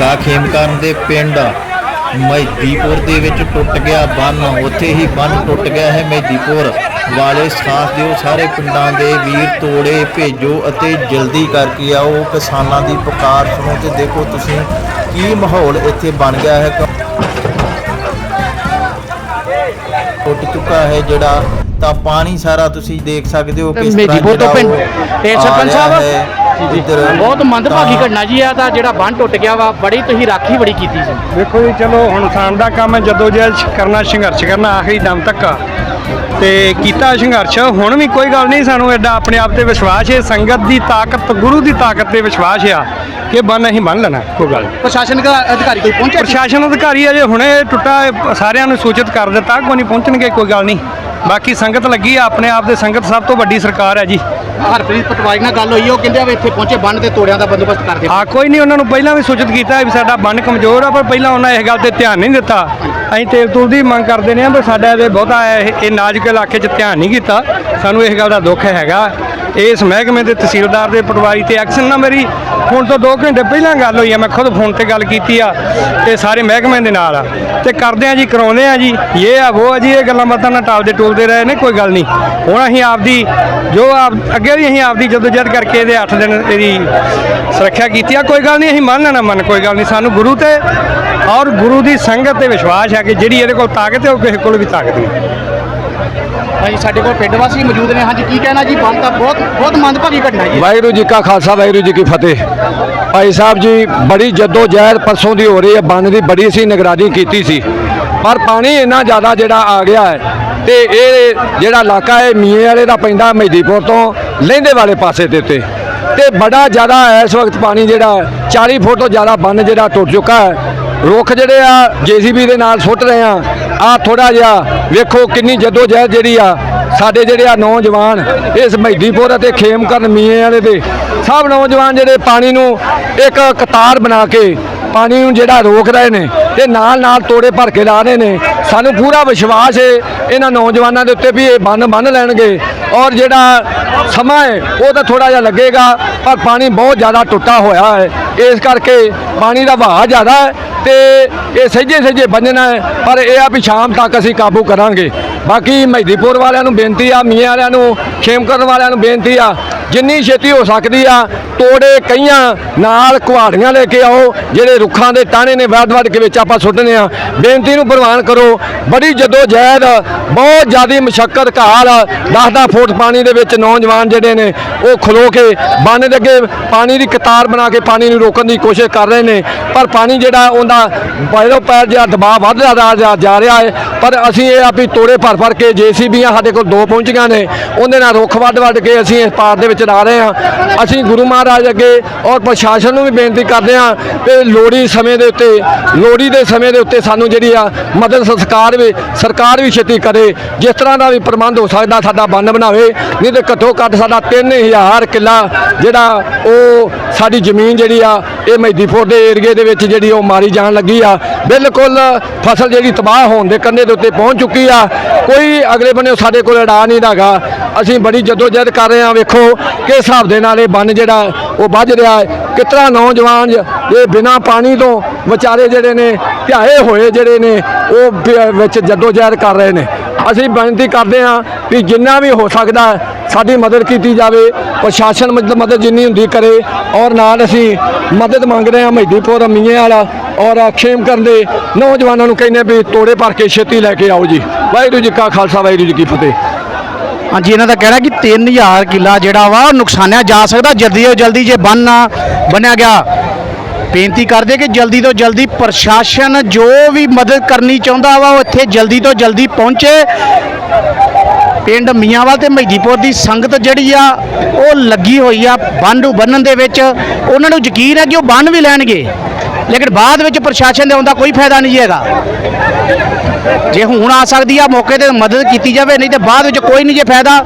ਹਲਕਾ ਖੇਮਕਰਨ ਦੇ ਪਿੰਡ ਮਹਿਦੀਪੁਰ ਦੇ ਵਿੱਚ ਟੁੱਟ ਗਿਆ ਬੰਨ। ਉੱਥੇ ਹੀ ਬੰਨ ਟੁੱਟ ਗਿਆ ਹੈ ਮਹਿਦੀਪੁਰ ਵਾਲੇ। ਸਾਥ ਦਿਓ ਸਾਰੇ ਪਿੰਡਾਂ ਦੇ ਵੀਰ ਤੋੜੇ ਭੇਜੋ ਅਤੇ ਜਲਦੀ ਕਰਕੇ ਆਓ। ਕਿਸਾਨਾਂ ਦੀ ਪੁਕਾਰ ਸੁਣੋ ਤੇ ਦੇਖੋ ਤੁਸੀਂ ਕੀ ਮਾਹੌਲ ਇੱਥੇ ਬਣ ਗਿਆ ਹੈ। ਟੁੱਟ ਚੁੱਕਾ ਹੈ ਜਿਹੜਾ ਤਾਂ ਪਾਣੀ ਸਾਰਾ ਤੁਸੀਂ ਦੇਖ ਸਕਦੇ ਹੋ ਕਿਸ ਤਰ੍ਹਾਂ ਜਿਹੜਾ ਆ ਸਰਪੰਚ ਸਾਹਿਬ? ਬਹੁਤ ਮੰਦਭਾਗੀ ਘਟਨਾ ਜੀ ਆ ਤਾਂ ਜਿਹੜਾ ਬੰਨ ਟੁੱਟ ਗਿਆ ਵਾ ਬੜੀ ਤੁਸੀਂ ਰਾਖੀ ਬੜੀ ਕੀਤੀ ਸੀ। ਵੇਖੋ ਜੀ ਚਲੋ ਹੁਣ ਇਨਸਾਨ ਦਾ ਕੰਮ ਹੈ ਜਦੋਂ ਜਹਿਦ ਕਰਨਾ ਸੰਘਰਸ਼ ਕਰਨਾ ਆਖਰੀ ਦਮ ਤੱਕ। ਆ। ਤੇ ਕੀਤਾ ਸੰਘਰਸ਼ ਹੁਣ ਵੀ ਕੋਈ ਗੱਲ ਨਹੀਂ ਸਾਨੂੰ ਐਡਾ ਆਪਣੇ ਆਪ ਤੇ ਵਿਸ਼ਵਾਸ ਹੈ ਸੰਗਤ ਦੀ ਤਾਕਤ ਗੁਰੂ ਦੀ ਤਾਕਤ ਤੇ ਵਿਸ਼ਵਾਸ ਆ ਕਿ ਬੰਨ ਅਸੀਂ ਬੰਨ ਲੈਣਾ ਕੋਈ ਗੱਲ ਨਹੀਂ। ਪ੍ਰਸ਼ਾਸਨਿਕ ਅਧਿਕਾਰੀ ਕੋਈ ਪਹੁੰਚਿਆ ਪ੍ਰਸ਼ਾਸਨ ਅਧਿਕਾਰੀ ਅਜੇ ਹੁਣੇ ਟੁੱਟਾ ਸਾਰਿਆਂ ਨੂੰ ਸੂਚਿਤ ਕਰ ਦਿੱਤਾ ਕੋਈ ਨਹੀਂ ਪਹੁੰਚਣਗੇ ਕੋਈ ਗੱਲ ਨਹੀਂ। ਬਾਕੀ ਸੰਗਤ ਲੱਗੀ ਆ ਆਪਣੇ ਆਪ ਦੇ ਸੰਗਤ ਸਭ ਤੋਂ ਵੱਡੀ ਸਰਕਾਰ ਹੈ ਜੀ। ਹਰਪ੍ਰੀਤ ਪਟਵਾਰੀ ਨਾਲ ਗੱਲ ਹੋਈ, ਉਹ ਕਹਿੰਦੇ ਆ ਵੀ ਇੱਥੇ ਪਹੁੰਚੇ, ਬੰਨ ਤੇ ਤੋੜਿਆਂ ਦਾ ਬੰਦੋਬਸਤ ਕਰ ਦਿਓ ਆ ਕੋਈ ਨਹੀਂ, ਉਹਨਾਂ ਨੂੰ ਪਹਿਲਾਂ ਵੀ ਸੂਚਿਤ ਕੀਤਾ ਵੀ ਸਾਡਾ ਬੰਨ ਕਮਜ਼ੋਰ ਆ, ਪਰ ਪਹਿਲਾਂ ਉਹਨਾਂ ਇਸ ਗੱਲ ਤੇ ਧਿਆਨ ਨਹੀਂ ਦਿੱਤਾ। ਅਸੀਂ ਤੇਲ ਤੂਲ ਦੀ ਮੰਗ ਕਰਦੇ ਨੇ ਪਰ ਸਾਡਾ ਇਹਦੇ ਬਹੁਤਾ ਇਹ ਇਹ ਨਾਜ਼ੁਕ ਇਲਾਕੇ 'ਚ ਧਿਆਨ ਨਹੀਂ ਕੀਤਾ। ਸਾਨੂੰ ਇਸ ਗੱਲ ਦਾ ਦੁੱਖ ਹੈਗਾ। ਇਸ ਮਹਿਕਮੇ ਦੇ ਤਹਿਸੀਲਦਾਰ ਦੇ ਪਟਵਾਰੀ ਤੇ ਐਕਸ਼ਨ ਨਾ ਮੇਰੀ। ਹੁਣ ਤੋਂ 2 ਘੰਟੇ ਪਹਿਲਾਂ ਗੱਲ ਹੋਈ ਆ, ਮੈਂ ਖੁਦ ਫੋਨ ਤੇ ਗੱਲ ਕੀਤੀ ਆ ਤੇ ਸਾਰੇ ਮਹਿਕਮੇ ਦੇ ਨਾਲ ਆ। ਤੇ ਕਰਦੇ ਆ ਜੀ, ਕਰਾਉਂਦੇ ਆ ਜੀ, ਇਹ ਆ, ਉਹ ਆ ਜੀ, ਇਹ ਗੱਲਾਂ ਬਾਤਾਂ ਨਾਲ ਟਾਲਦੇ ਟੋਲਦੇ ਰਹੇ ਨੇ, ਕੋਈ ਗੱਲ ਨਹੀਂ। ਹੁਣ ਅਸੀਂ ਆਪਦੀ, ਜੋ ਆਪ, ਅੱਗੇ ਵੀ ਅਸੀਂ ਆਪਦੀ ਜਦੋਜਹਿਦ ਕਰਕੇ ਇਹਦੇ 8 ਦਿਨ ਇਹਦੀ ਸੁਰੱਖਿਆ ਕੀਤੀ ਆ, ਕੋਈ ਗੱਲ ਨਹੀਂ, ਅਸੀਂ ਮੰਨ ਲੈਣਾ ਮੰਨ, ਕੋਈ ਗੱਲ ਨਹੀਂ। ਸਾਨੂੰ ਗੁਰੂ ਤੇ ਔਰ ਗੁਰੂ ਦੀ ਸੰਗਤ ਤੇ ਵਿਸ਼ਵਾਸ ਹੈ ਕਿ ਜਿਹੜੀ ਇਹਦੇ ਕੋਲ ਤਾਕਤ ਹੈ, ਉਹ ਕਿਸੇ ਕੋਲ ਵੀ ਤਾਕਤ ਨਹੀਂ। ਭਾਈ ਸਾਡੇ ਕੋਲ ਪਿੰਡ ਵਾਸੀ ਮੌਜੂਦ ਨੇ। ਹਾਂਜੀ, ਕੀ ਕਹਿਣਾ ਜੀ? ਬੰਨ ਤਾਂ ਬਹੁਤ ਬਹੁਤ ਮੰਦਭਾਗੀ ਘਟਨਾ ਜੀ। ਵਾਹਿਗੁਰੂ ਜੀ ਕਾ ਖਾਲਸਾ, ਵਾਹਿਗੁਰੂ ਜੀ ਕੀ ਫਤਿਹ। ਭਾਈ ਸਾਹਿਬ ਜੀ, ਬੜੀ ਜੱਦੋ ਜਹਿਦ ਪਰਸੋਂ ਦੀ ਹੋ ਰਹੀ ਹੈ। ਬੰਨ ਦੀ ਬੜੀ ਸੀ, ਨਿਗਰਾਨੀ ਕੀਤੀ ਸੀ। ਪਰ ਪਾਣੀ ਇੰਨਾ ਜ਼ਿਆਦਾ ਜਿਹੜਾ ਆ ਗਿਆ ਹੈ ਤੇ ਇਹ ਜਿਹੜਾ ਇਲਾਕਾ ਹੈ ਮੀਏ ਵਾਲੇ ਦਾ ਪੈਂਦਾ ਮਹਿਦੀਪੁਰ ਤੋਂ, ਲਹਿੰਦੇ ਵਾਲੇ ਪਾਸੇ ਦੇ ਉੱਤੇ। ਤੇ ਬੜਾ ਜ਼ਿਆਦਾ ਇਸ ਵਕਤ ਪਾਣੀ ਜਿਹੜਾ 40 ਫੁੱਟ ਤੋਂ ਜ਼ਿਆਦਾ ਬੰਨ ਜਿਹੜਾ ਟੁੱਟ ਚੁੱਕਾ ਹੈ। ਰੁੱਖ ਜਿਹੜੇ ਆ, ਜੀਸੀਬੀ ਦੇ ਨਾਲ ਸੁੱਟ ਰਹੇ ਆ। ਆ ਥੋੜਾ ਜਿਹਾ ਵੇਖੋ ਕਿੰਨੀ ਜੱਦੋ ਜਹਿਦ ਜਿਹੜੀ ਆ ਸਾਡੇ ਜਿਹੜੇ ਆ ਨੌਜਵਾਨ ਇਸ ਮਹਿਦੀਪੁਰ ਅਤੇ ਖੇਮਕਰਨ ਮੀਏ ਵਾਲੇ ਦੇ। ਸਭ ਨੌਜਵਾਨ ਜਿਹੜੇ ਪਾਣੀ ਨੂੰ ਇੱਕ ਕਤਾਰ ਬਣਾ ਕੇ ਪਾਣੀ ਨੂੰ ਜਿਹੜਾ ਰੋਕ ਰਹੇ ਨੇ ਤੇ ਨਾਲ ਨਾਲ ਤੋੜੇ ਭਰ ਕੇ ਲਾ ਰਹੇ ਨੇ। ਸਾਨੂੰ ਪੂਰਾ ਵਿਸ਼ਵਾਸ ਹੈ ਇਹਨਾਂ ਨੌਜਵਾਨਾਂ ਦੇ ਉੱਤੇ ਵੀ ਇਹ ਬੰਨ ਬੰਨ ਲੈਣਗੇ ਔਰ ਜਿਹੜਾ ਸਮਾਂ ਹੈ ਉਹ ਤਾਂ ਥੋੜਾ ਜਿਹਾ ਲੱਗੇਗਾ, ਪਰ ਪਾਣੀ ਬਹੁਤ ਜ਼ਿਆਦਾ ਟੁੱਟਾ ਹੋਇਆ ਹੈ ਇਸ ਕਰਕੇ ਪਾਣੀ ਦਾ ਵਹਾਅ ਜ਼ਿਆਦਾ ਹੈ ਤੇ ਇਹ ਸਹਿਜੇ ਸਹਿਜੇ ਬੰਨਣਾ ਪਰ ਇਹ ਆ ਵੀ ਸ਼ਾਮ ਤੱਕ ਅਸੀਂ ਕਾਬੂ ਕਰਾਂਗੇ। ਬਾਕੀ ਮਹਿਦੀਪੁਰ ਵਾਲਿਆਂ ਨੂੰ ਬੇਨਤੀ ਆ ਮੀਆਂ ਵਾਲਿਆਂ ਨੂੰ, ਖੇਮਕਰਨ ਵਾਲਿਆਂ ਨੂੰ ਬੇਨਤੀ ਆ, ਜਿੰਨੀ ਛੇਤੀ ਹੋ ਸਕਦੀ ਆ, ਤੋੜੇ ਕਈਆਂ ਨਾਲ ਕੁਹਾੜੀਆਂ ਲੈ ਕੇ ਆਓ, ਜਿਹੜੇ ਰੁੱਖਾਂ ਦੇ ਟਾਣੇ ਨੇ ਵੱਧ ਵੱਧ ਕੇ ਵਿੱਚ ਆਪਾਂ ਸੁੱਟਨੇ ਆ। ਬੇਨਤੀ ਨੂੰ ਪ੍ਰਵਾਨ ਕਰੋ, ਬੜੀ ਜਦੋ ਜਹਿਦ, ਬਹੁਤ ਜ਼ਿਆਦੀ ਮਸ਼ੱਕਤ ਘਾਲ 10-10 ਫੁੱਟ ਪਾਣੀ ਦੇ ਵਿੱਚ ਨੌਜਵਾਨ ਜਿਹੜੇ ਨੇ, ਉਹ ਖਲੋ ਕੇ ਬੰਨ ਦੇ ਅੱਗੇ ਪਾਣੀ ਦੀ ਕਤਾਰ ਬਣਾ ਕੇ ਪਾਣੀ ਨੂੰ ਰੋਕਣ ਦੀ ਕੋਸ਼ਿਸ਼ ਕਰ ਰਹੇ ਨੇ। ਪਰ ਪਾਣੀ ਜਿਹੜਾ ਉਹਦਾ ਪੈਰੋਂ ਪੈਰ ਜਿਹਾ ਦਬਾਅ ਵੱਧਦਾ ਜਾ- ਰਿਹਾ ਹੈ, ਪਰ ਅਸੀਂ ਇਹ ਆ ਵੀ ਤੋੜੇ ਭਰ ਭਰ ਕੇ ਜੀਸੀਬੀਆਂ ਸਾਡੇ ਕੋਲ ਦੋ ਪਹੁੰਚੀਆਂ ਨੇ, ਉਹਦੇ ਨਾਲ ਰੁੱਖ ਵੱਢ ਵੱਢ ਕੇ ਅਸੀਂ ਇਸ ਪਾਰ ਦੇ ਵਿੱਚ ਲਾ ਰਹੇ ਹਾਂ। ਅਸੀਂ ਗੁਰੂ ਮਹਾਰਾਜ ਅੱਗੇ ਔਰ ਪ੍ਰਸ਼ਾਸਨ ਨੂੰ ਵੀ ਬੇਨਤੀ ਕਰਦੇ ਹਾਂ ਕਿ ਲੋੜੀ ਸਮੇਂ ਦੇ ਉੱਤੇ ਲੋੜੀ ਦੇ ਸਮੇਂ ਦੇ ਉੱਤੇ ਸਾਨੂੰ ਜਿਹੜੀ ਆ ਮਦਦ ਸਰਕਾਰ ਵੀ ਸਰਕਾਰ ਵੀ ਛੇਤੀ ਕਰੇ, ਜਿਸ ਤਰ੍ਹਾਂ ਦਾ ਵੀ ਪ੍ਰਬੰਧ ਹੋ ਸਕਦਾ ਸਾਡਾ ਬੰਨ ਬਣਾਵੇ, ਨਹੀਂ ਤੇ ਘੱਟੋ ਘੱਟ ਸਾਡਾ 3000 ਕਿੱਲਾ ਜਿਹੜਾ ਉਹ ਸਾਡੀ ਜ਼ਮੀਨ ਜਿਹੜੀ ਆ, ਇਹ ਮਹਿਦੀਪੁਰ ਦੇ ਏਰੀਏ ਦੇ ਵਿੱਚ ਜਿਹੜੀ ਉਹ ਮਾਰੀ ਜਾਣ ਲੱਗੀ ਆ। ਬਿਲਕੁਲ ਫਸਲ ਜਿਹੜੀ ਤਬਾਹ ਹੋਣ ਦੇ ਕੰਢੇ ਦੇ ਉੱਤੇ ਪਹੁੰਚ ਚੁੱਕੀ ਆ। ਕੋਈ ਅਗਲੇ ਬੰਨੇ ਸਾਡੇ ਕੋਲ ਅੜਾ ਨਹੀਂ ਹੈਗਾ ਅਸੀਂ ਬੜੀ ਜਦੋਜਹਿਦ ਕਰ ਰਹੇ ਹਾਂ ਵੇਖੋ ਕਿਸ ਹਿਸਾਬ ਦੇ ਨਾਲ ਇਹ ਬੰਨ ਜਿਹੜਾ ਉਹ ਵੱਜ ਰਿਹਾ। ਹੈ ਕਿਤਨਾ ਨੌਜਵਾਨ ਇਹ ਬਿਨਾਂ ਪਾਣੀ ਤੋਂ ਵਿਚਾਰੇ ਜਿਹੜੇ ਨੇ, ਧਿਆਏ ਹੋਏ ਜਿਹੜੇ ਨੇ, ਉਹ ਬ- ਵਿੱਚ ਜਦੋਜਹਿਦ ਕਰ ਰਹੇ ਨੇ। ਅਸੀਂ ਬੇਨਤੀ ਕਰਦੇ ਹਾਂ ਵੀ ਜਿੰਨਾ ਵੀ ਹੋ ਸਕਦਾ ਸਾਡੀ ਮਦਦ ਕੀਤੀ ਜਾਵੇ, ਪ੍ਰਸ਼ਾਸਨ ਮਦਦ ਮਦਦ ਜਿੰਨੀ ਹੁੰਦੀ ਕਰੇ ਔਰ ਨਾਲ ਅਸੀਂ ਮਦਦ ਮੰਗ ਰਹੇ ਹਾਂ ਮਹਿਦੀਪੁਰ ਮੀਆਂ ਵਾਲਾ ਔਰ ਖੇਮ ਕਰਨ ਦੇ ਨੌਜਵਾਨਾਂ ਨੂੰ ਕਹਿੰਦੇ ਵੀ ਤੋੜੇ ਭਰ ਕੇ ਛੇਤੀ ਲੈ ਕੇ ਆਓ ਜੀ। ਵਾਹਿਗੁਰੂ ਜੀ ਕਾ ਖਾਲਸਾ, ਵਾਹਿਗੁਰੂ ਜੀ ਕੀ ਫਤਿਹ। ਹਾਂਜੀ, ਇਹਨਾਂ ਦਾ ਕਹਿਣਾ ਕਿ 3000 ਕਿੱਲਾ ਜਿਹੜਾ ਵਾ ਨੁਕਸਾਨਿਆ ਜਾ ਸਕਦਾ, ਜਲਦੀ ਤੋਂ ਜਲਦੀ ਜੇ ਬੰਨ ਨਾ ਬਣਿਆ ਗਿਆ ਬੇਨਤੀ ਕਰਦੇ ਕਿ ਜਲਦੀ ਤੋਂ ਜਲਦੀ ਪ੍ਰਸ਼ਾਸਨ ਜੋ ਵੀ ਮਦਦ ਕਰਨੀ ਚਾਹੁੰਦਾ ਵਾ, ਉਹ ਇੱਥੇ ਜਲਦੀ ਤੋਂ ਜਲਦੀ ਪਹੁੰਚੇ। ਪਿੰਡ ਮੀਆਂਵਾਲ ਤੇ ਮਹਿਦੀਪੁਰ ਦੀ ਸੰਗਤ ਜਿਹੜੀ ਆ, ਉਹ ਲੱਗੀ ਹੋਈ ਆ ਬੰਨ ਨੂੰ ਬੰਨਣ ਦੇ ਵਿੱਚ। ਉਹਨਾਂ ਨੂੰ ਯਕੀਨ ਹੈ ਕਿ ਉਹ ਬੰਨ ਵੀ ਲੈਣਗੇ। ਲੇਕਿਨ ਬਾਅਦ ਵਿੱਚ ਪ੍ਰਸ਼ਾਸਨ ਦੇ ਆਉਂਦਾ ਕੋਈ ਫਾਇਦਾ ਨਹੀਂ ਹੈਗਾ। ਜੇ ਹੁਣ ਆ ਸਕਦੀ ਆ, ਮੌਕੇ ਤੇ ਮਦਦ ਕੀਤੀ ਜਾਵੇ, ਨਹੀਂ ਤੇ ਬਾਅਦ ਵਿੱਚ ਕੋਈ ਨਹੀਂ ਜੇ ਫਾਇਦਾ।